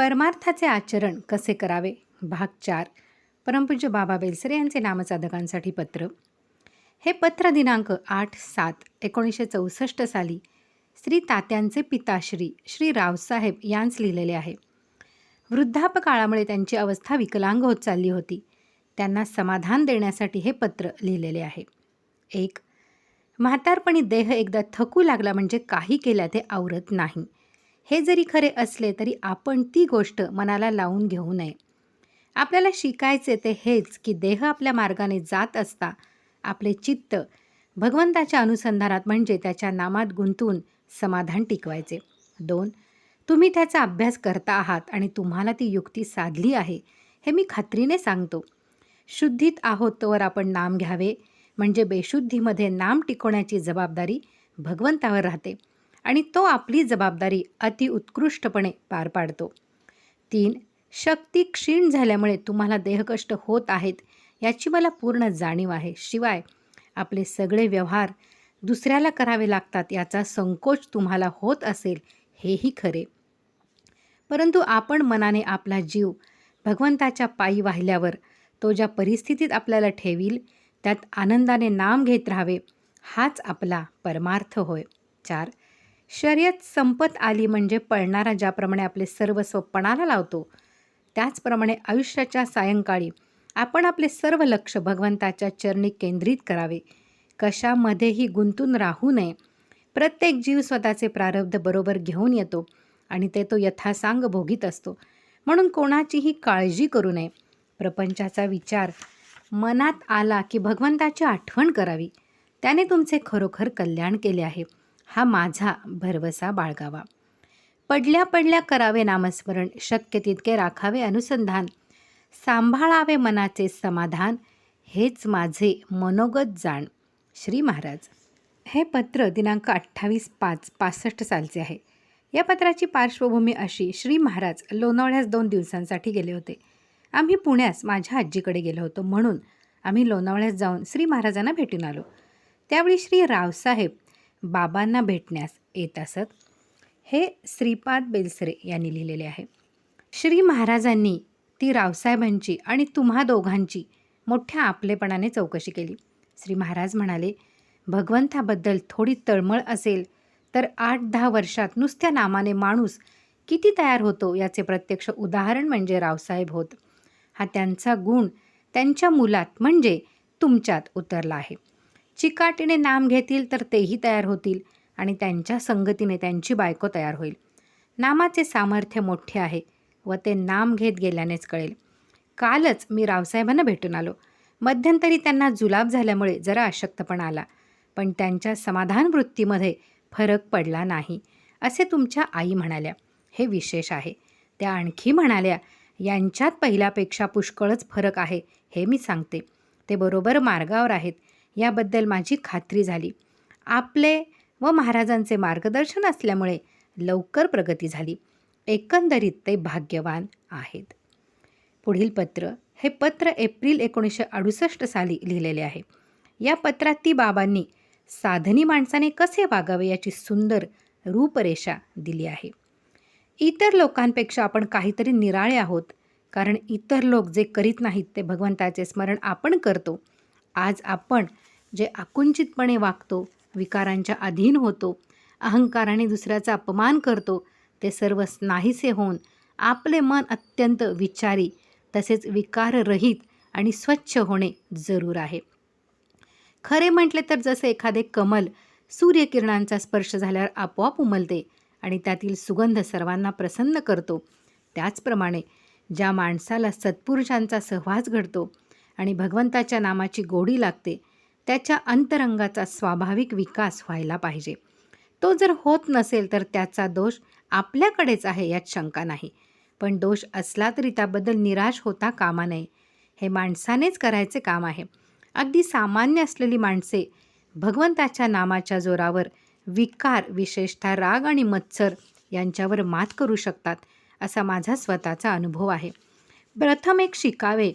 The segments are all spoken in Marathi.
परमार्थाचे आचरण कसे करावे? भाग चार. परमपूज्य बाबा बेलसरे यांचे नामसाधकांसाठी पत्र. हे पत्र दिनांक आठ सात एकोणीसशे चौसष्ट साली श्री तात्यांचे पिताश्री श्री रावसाहेब यांस लिहिलेले आहे. वृद्धापकाळामुळे त्यांची अवस्था विकलांग होत चालली होती. त्यांना समाधान देण्यासाठी हे पत्र लिहिलेले आहे. एक. म्हातारपणी देह एकदा थकू लागला म्हणजे काही केल्या ते आवरत नाही. हे जरी खरे असले तरी आपण ती गोष्ट मनाला लावून घेऊ नये. आपल्याला शिकायचे ते हेच की देह आपल्या मार्गाने जात असता आपले चित्त भगवंताच्या अनुसंधानात म्हणजे त्याच्या नामात गुंतवून समाधान टिकवायचे. दोन तुम्ही त्याचा अभ्यास करता आहात आणि तुम्हाला ती युक्ती साधली आहे हे मी खात्रीने सांगतो. शुद्धीत आहोत तोवर आपण नाम घ्यावे म्हणजे बेशुद्धीमध्ये नाम टिकवण्याची जबाबदारी भगवंतावर राहते. आणि तो आपली जबाबदारी अतिउत्कृष्टपणे पार पाडतो. तीन शक्ती क्षीण झाल्यामुळे तुम्हाला देहकष्ट होत आहेत याची मला पूर्ण जाणीव आहे. शिवाय आपले सगळे व्यवहार दुसऱ्याला करावे लागतात याचा संकोच तुम्हाला होत असेल हेही खरे. परंतु आपण मनाने आपला जीव भगवंताच्या पायी वाहिल्यावर तो ज्या परिस्थितीत आपल्याला ठेवील त्यात आनंदाने नाम घेत राहावे हाच आपला परमार्थ होय. चार शर्यत संपत आली म्हणजे पळणारा ज्याप्रमाणे आपले सर्वस्व पणाला लावतो त्याचप्रमाणे आयुष्याच्या सायंकाळी आपण आपले सर्व लक्ष भगवंताच्या चरणी केंद्रित करावे. कशामध्येही गुंतून राहू नये. प्रत्येक जीव स्वतःचे प्रारब्ध बरोबर घेऊन येतो आणि ते तो यथासांग भोगीत असतो. म्हणून कोणाचीही काळजी करू नये. प्रपंचाचा विचार मनात आला की भगवंताची आठवण करावी. त्याने तुमचे खरोखर कल्याण केले आहे. हा माझा भरवसा बाळगावा. पडल्या पडल्या करावे नामस्मरण शक्य तितके राखावे अनुसंधान. सांभाळावे मनाचे समाधान हेच माझे मनोगत जाण. श्री महाराज. हे पत्र दिनांक अठ्ठावीस पाच पासष्ट सालचे आहे. या पत्राची पार्श्वभूमी अशी श्री महाराज लोणावळ्यास दोन दिवसांसाठी गेले होते. आम्ही पुण्यास माझ्या आजीकडे गेलो होतो म्हणून आम्ही लोणावळ्यास जाऊन श्री महाराजांना भेटून आलो. त्यावेळी श्री रावसाहेब बाबांना भेटण्यास येत असत. हे श्रीपाद बेलसरे यांनी लिहिलेले आहे. श्री महाराजांनी ती रावसाहेबांची आणि तुम्हा दोघांची मोठ्या आपलेपणाने चौकशी केली. श्री महाराज म्हणाले भगवंताबद्दल थोडी तळमळ असेल तर आठ दहा वर्षात नुसत्या नामाने माणूस किती तयार होतो याचे प्रत्यक्ष उदाहरण म्हणजे रावसाहेब होत. हा त्यांचा गुण त्यांच्या मुलात म्हणजे तुमच्यात उतरला आहे. चिकाटीने नाम घेतील तर तेही तयार होतील आणि त्यांच्या संगतीने त्यांची बायको तयार होईल. नामाचे सामर्थ्य मोठे आहे व ते नाम घेत गेल्यानेच कळेल. कालच मी रावसाहेबांना भेटून आलो. मध्यंतरी त्यांना जुलाब झाल्यामुळे जरा अशक्तपणा आला पण त्यांच्या समाधान वृत्तीमध्ये फरक पडला नाही असे तुमच्या आई म्हणाल्या. हे विशेष आहे. त्या आणखी म्हणाल्या यांच्यात पहिल्यापेक्षा पुष्कळच फरक आहे हे मी सांगते. ते बरोबर मार्गावर आहेत. याबद्दल माझी खात्री झाली. आपले व महाराजांचे मार्गदर्शन असल्यामुळे लवकर प्रगती झाली. एकंदरीत ते भाग्यवान आहेत. पुढील पत्र हे पत्र एप्रिल एकोणीसशे अडुसष्ट साली लिहिलेले आहे. या पत्रात ती बाबांनी साधनी माणसाने कसे वागावे याची सुंदर रूपरेषा दिली आहे. इतर लोकांपेक्षा आपण काहीतरी निराळे आहोत कारण इतर लोक जे करीत नाहीत ते भगवंताचे स्मरण आपण करतो. आज आपण जे आकुंचितपणे वागतो विकारांच्या अधीन होतो अहंकाराने दुसऱ्याचा अपमान करतो ते सर्व नाहीसे होऊन आपले मन अत्यंत विचारी तसेच विकाररहित आणि स्वच्छ होणे जरूर आहे. खरे म्हटले तर जसे एखादे कमल सूर्यकिरणांचा स्पर्श झाल्यावर आपोआप उमलते आणि त्यातील सुगंध सर्वांना प्रसन्न करतो. त्याचप्रमाणे ज्या माणसाला सत्पुरुषांचा सहवास घडतो आणि भगवंताच्या नामाची गोडी लागते त्याच्या अंतरंगाचा स्वाभाविक विकास व्हायला पाहिजे. तो जर होत नसेल तर त्याचा दोष आपल्याकडेच आहे यात शंका नाही. पण दोष असला तरी त्याबद्दल निराश होता कामा नये. हे माणसानेच करायचे काम आहे. अगदी सामान्य असलेली माणसे भगवंताच्या नामाच्या जोरावर विकार विशेषतः राग आणि मत्सर यांच्यावर मात करू शकतात असा माझा स्वतःचा अनुभव आहे. प्रथम एक शिकावे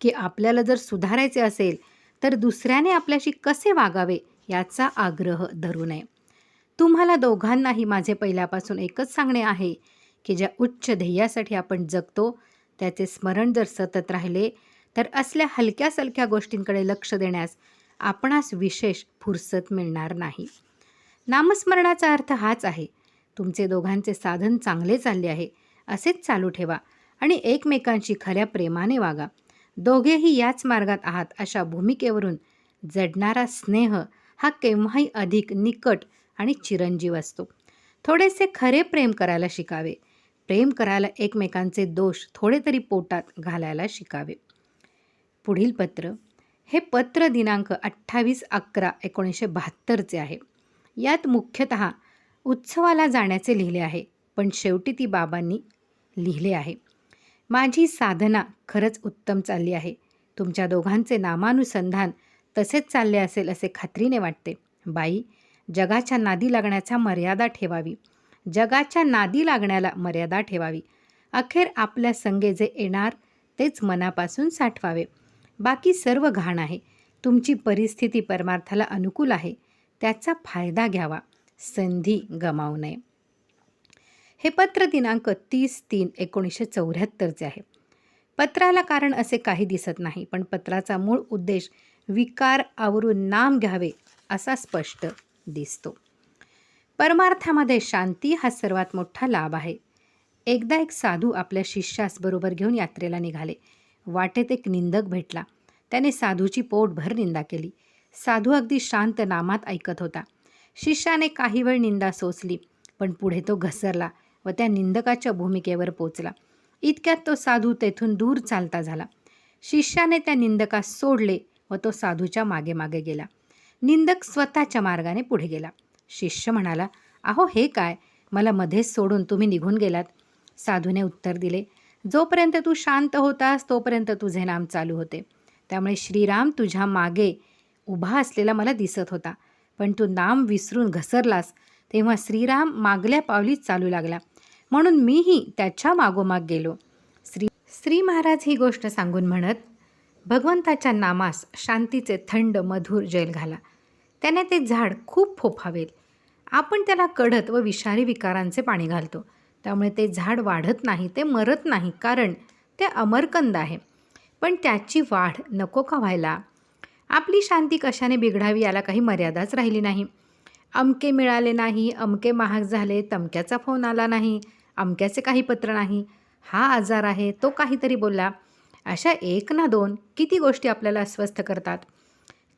की आपल्याला जर सुधारायचे असेल तर दुसऱ्याने आपल्याशी कसे वागावे याचा आग्रह धरू नये. तुम्हाला दोघांनाही माझे पहिल्यापासून एकच सांगणे आहे की ज्या उच्च ध्येयासाठी आपण जगतो त्याचे स्मरण जर सतत राहिले तर असल्या हलक्या सलक्या गोष्टींकडे लक्ष देण्यास आपणास विशेष फुरसत मिळणार नाही. नामस्मरणाचा अर्थ हाच आहे तुमचे दोघांचे साधन चांगले चालले आहे असेच चालू ठेवा आणि एकमेकांशी खऱ्या प्रेमाने वागा. दोघेही याच मार्गात आहात अशा भूमिकेवरून जडणारा स्नेह हा केव्हाही अधिक निकट आणि चिरंजीव असतो. थोडेसे खरे प्रेम करायला शिकावे. प्रेम करायला एकमेकांचे दोष थोडे तरी पोटात घालायला शिकावे. पुढील पत्र. हे पत्र दिनांक अठ्ठावीस अकरा एकोणीसशे बहात्तरचे आहे. यात मुख्यतः उत्सवाला जाण्याचे लिहिले आहे पण शेवटी ती बाबांनी लिहिले आहे. माझी साधना खरंच उत्तम चालली आहे. तुमच्या दोघांचे नामानुसंधान तसेच चालले असेल असे खात्रीने वाटते. बाई जगाच्या नादी लागण्याचा मर्यादा ठेवावी. जगाच्या नादी लागण्याला मर्यादा ठेवावी. अखेर आपल्या संगे जे येणार तेच मनापासून साठवावे. बाकी सर्व घाण आहे. तुमची परिस्थिती परमार्थाला अनुकूल आहे. त्याचा फायदा घ्यावा. संधी गमावू नये. हे पत्र दिनांक तीस तीन एकोणीसशे चौऱ्याहत्तरचे आहे. पत्राला कारण असे काही दिसत नाही पण पत्राचा मूळ उद्देश विकार आवरून नाम घ्यावे असा स्पष्ट दिसतो. परमार्थामध्ये शांती हा सर्वात मोठा लाभ आहे. एकदा एक साधू आपल्या शिष्यास बरोबर घेऊन यात्रेला निघाले. वाटेत एक निंदक भेटला. त्याने साधूची पोटभर निंदा केली. साधू अगदी शांत नामात ऐकत होता. शिष्याने काही वेळ निंदा सोसली पण पुढे तो घसरला. व त्या निंदकाच्या भूमिकेवर पोचला. इतक्यात तो साधू तेथून दूर चालता झाला. शिष्याने त्या निंदकास सोडले व तो साधूच्या मागे मागे गेला. निंदक स्वतःच्या मार्गाने पुढे गेला. शिष्य म्हणाला अहो हे काय? मला मध्येच सोडून तुम्ही निघून गेलात. साधूने उत्तर दिले जोपर्यंत तू शांत होतास तोपर्यंत तुझे नाम चालू होते. त्यामुळे श्रीराम तुझ्या मागे उभा असलेला मला दिसत होता. पण तू नाम विसरून घसरलास तेव्हा श्रीराम मागल्या पावलीच चालू लागला. म्हणून मीही त्याच्या मागोमाग गेलो. श्री श्री महाराज ही गोष्ट सांगून म्हणत भगवंताच्या नामास शांतीचे थंड मधुर जैल घाला. त्याने ते झाड खूप फोफावेल. आपण त्याला कढत व विषारी विकारांचे पाणी घालतो. त्यामुळे ते झाड वाढत नाही ते मरत नाही कारण ते अमरकंद आहे. पण त्याची वाढ नको का व्हायला? आपली शांती कशाने बिघडावी याला काही मर्यादाच राहिली नाही. अमके मिळाले नाही अमके महाग झाले तमक्याचा फोन आला नाही. अमक्याचे काही पत्र नाही. हा आजार आहे तो काहीतरी बोलला. अशा एक ना दोन किती गोष्टी आपल्याला अस्वस्थ करतात.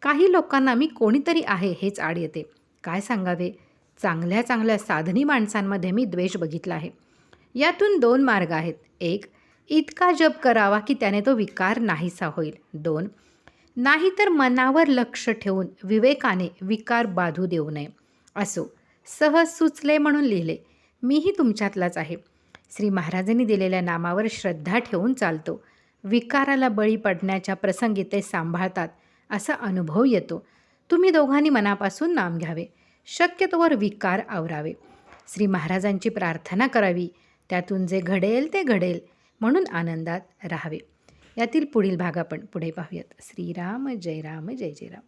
काही लोकांना मी कोणीतरी आहे हेच आड येते. काय सांगावे? चांगल्या चांगल्या साधनी माणसांमध्ये मी द्वेष बघितला आहे. यातून दोन मार्ग आहेत. एक इतका जप करावा की त्याने तो विकार नाहीसा होईल. दोन नाहीतर मनावर लक्ष ठेवून विवेकाने विकार बाधू देऊ नये. असो सहज सुचले म्हणून लिहिले. मीही तुमच्यातलाच आहे. श्री महाराजांनी दिलेल्या नामावर श्रद्धा ठेवून चालतो. विकाराला बळी पडण्याच्या प्रसंगी ते सांभाळतात असा अनुभव येतो. तुम्ही दोघांनी मनापासून नाम घ्यावे. शक्यतोवर विकार आवरावे. श्री महाराजांची प्रार्थना करावी. त्यातून जे घडेल ते घडेल म्हणून आनंदात राहावे. यातील पुढील भाग आपण पुढे पाहूयात. श्रीराम जय राम जय जय राम